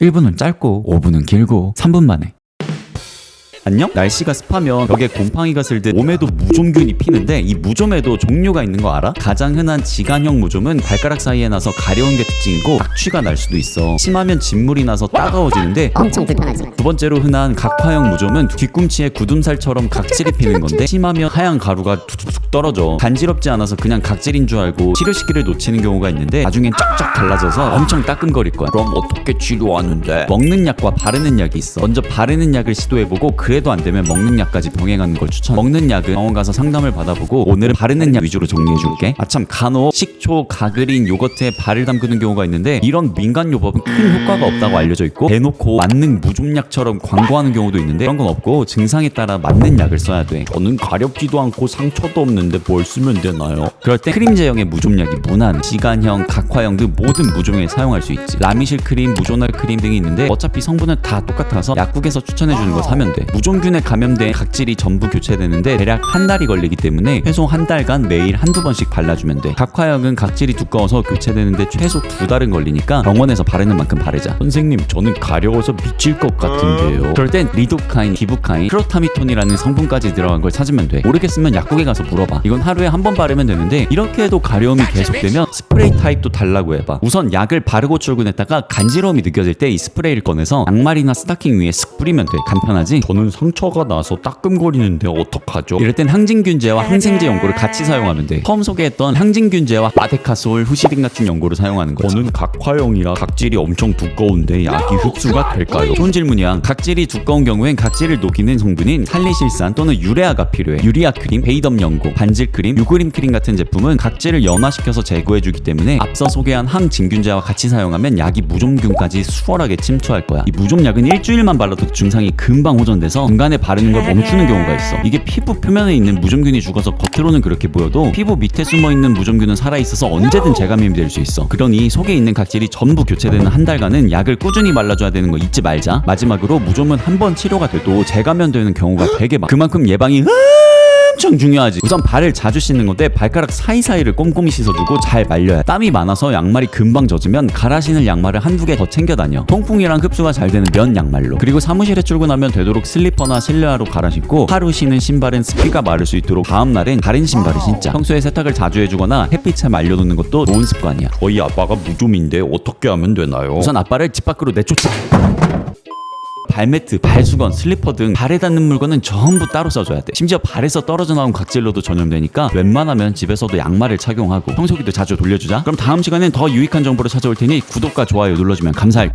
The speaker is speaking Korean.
1분은 짧고 5분은 길고 3분 만에 안녕? 날씨가 습하면 벽에 곰팡이가 슬듯 몸에도 무좀균이 피는데 이 무좀에도 종류가 있는 거 알아? 가장 흔한 지간형 무좀은 발가락 사이에 나서 가려운 게 특징이고 악취가 날 수도 있어 심하면 진물이 나서 따가워지는데 엄청 불편하지. 두 번째로 흔한 각화형 무좀은 뒤꿈치에 굳음살처럼 각질이 피는 건데 심하면 하얀 가루가 툭툭툭 떨어져 간지럽지 않아서 그냥 각질인 줄 알고 치료 시기를 놓치는 경우가 있는데 나중엔 쫙쫙 달라져서 엄청 따끔거릴 거야 그럼 어떻게 치료하는데? 먹는 약과 바르는 약이 있어 먼저 바르는 약을 시도해보고 그래 도 안 되면 먹는 약까지 병행하는 걸 추천. 먹는 약은 병원 가서 상담을 받아보고 오늘은 바르는 약 위주로 정리해 줄게. 아참 간혹 식초, 가그린, 요거트에 발을 담그는 경우가 있는데 이런 민간 요법은 큰 효과가 없다고 알려져 있고 대놓고 맞는 무좀약처럼 광고하는 경우도 있는데 그런 건 없고 증상에 따라 맞는 약을 써야 돼. 저는 가렵지도 않고 상처도 없는데 뭘 쓰면 되나요? 그럴 때 크림 제형의 무좀약이 무난, 지간형, 각화형 등 모든 무좀에 사용할 수 있지. 라미실 크림, 무조날 크림 등이 있는데 어차피 성분은 다 똑같아서 약국에서 추천해 주는 거 사면 돼 무좀균에 감염된 각질이 전부 교체되는데 대략 한 달이 걸리기 때문에 최소 한 달간 매일 한두 번씩 발라주면 돼. 각화형은 각질이 두꺼워서 교체되는데 최소 두 달은 걸리니까 병원에서 바르는 만큼 바르자. 선생님 저는 가려워서 미칠 것 같은데요. 그럴 땐 리도카인, 기부카인, 크로타미톤이라는 성분까지 들어간 걸 찾으면 돼. 모르겠으면 약국에 가서 물어봐. 이건 하루에 한 번 바르면 되는데 이렇게 해도 가려움이 계속되면 스프레이 타입도 달라고 해봐. 우선 약을 바르고 출근했다가 간지러움이 느껴질 때 이 스프레이를 꺼내서 양말이나 스타킹 위에 슥 뿌리면 돼. 간편하지? 저는 상처가 나서 따끔거리는데 어떡하죠? 이럴 땐 항진균제와 항생제 연고를 같이 사용하면 돼 처음 소개했던 항진균제와 마데카솔, 후시딘 같은 연고를 사용하는 거지 저는 각화형이라 각질이 엄청 두꺼운데 약이 흡수가 될까요? 좋은 질문이야. 각질이 두꺼운 경우엔 각질을 녹이는 성분인 살리실산 또는 유레아가 필요해. 유리아 크림, 베이덤 연고, 반질 크림, 유그림 크림 같은 제품은 각질을 연화시켜서 제거해주기 때문에 앞서 소개한 항진균제와 같이 사용하면 약이 무좀균까지 수월하게 침투할 거야. 이 무좀약은 일주일만 발라도 증상이 금방 호전돼서 중간에 바르는 걸 멈추는 경우가 있어. 이게 피부 표면에 있는 무좀균이 죽어서 겉으로는 그렇게 보여도 피부 밑에 숨어 있는 무좀균은 살아 있어서 언제든 재감염이 될 수 있어. 그러니 속에 있는 각질이 전부 교체되는 한 달간은 약을 꾸준히 발라줘야 되는 거 잊지 말자. 마지막으로 무좀은 한 번 치료가 돼도 재감염되는 경우가 되게 많아. 그만큼 예방이 엄청 중요하지. 우선 발을 자주 씻는 건데 발가락 사이사이를 꼼꼼히 씻어주고 잘 말려야 땀이 많아서 양말이 금방 젖으면 갈아 신을 양말을 한두 개 더 챙겨 다녀. 통풍이랑 흡수가 잘 되는 면 양말로. 그리고 사무실에 출근하면 되도록 슬리퍼나 실내화로 갈아 신고 하루 신은 신발은 습기가 마를 수 있도록 다음 날엔 다른 신발을 신자. 평소에 세탁을 자주 해주거나 햇빛에 말려놓는 것도 좋은 습관이야. 저희 아빠가 무좀인데 어떻게 하면 되나요? 우선 아빠를 집 밖으로 내쫓자 발매트, 발수건, 슬리퍼 등 발에 닿는 물건은 전부 따로 써줘야 돼. 심지어 발에서 떨어져 나온 각질로도 전염되니까 웬만하면 집에서도 양말을 착용하고 청소기도 자주 돌려주자. 그럼 다음 시간엔 더 유익한 정보로 찾아올 테니 구독과 좋아요 눌러주면 감사할.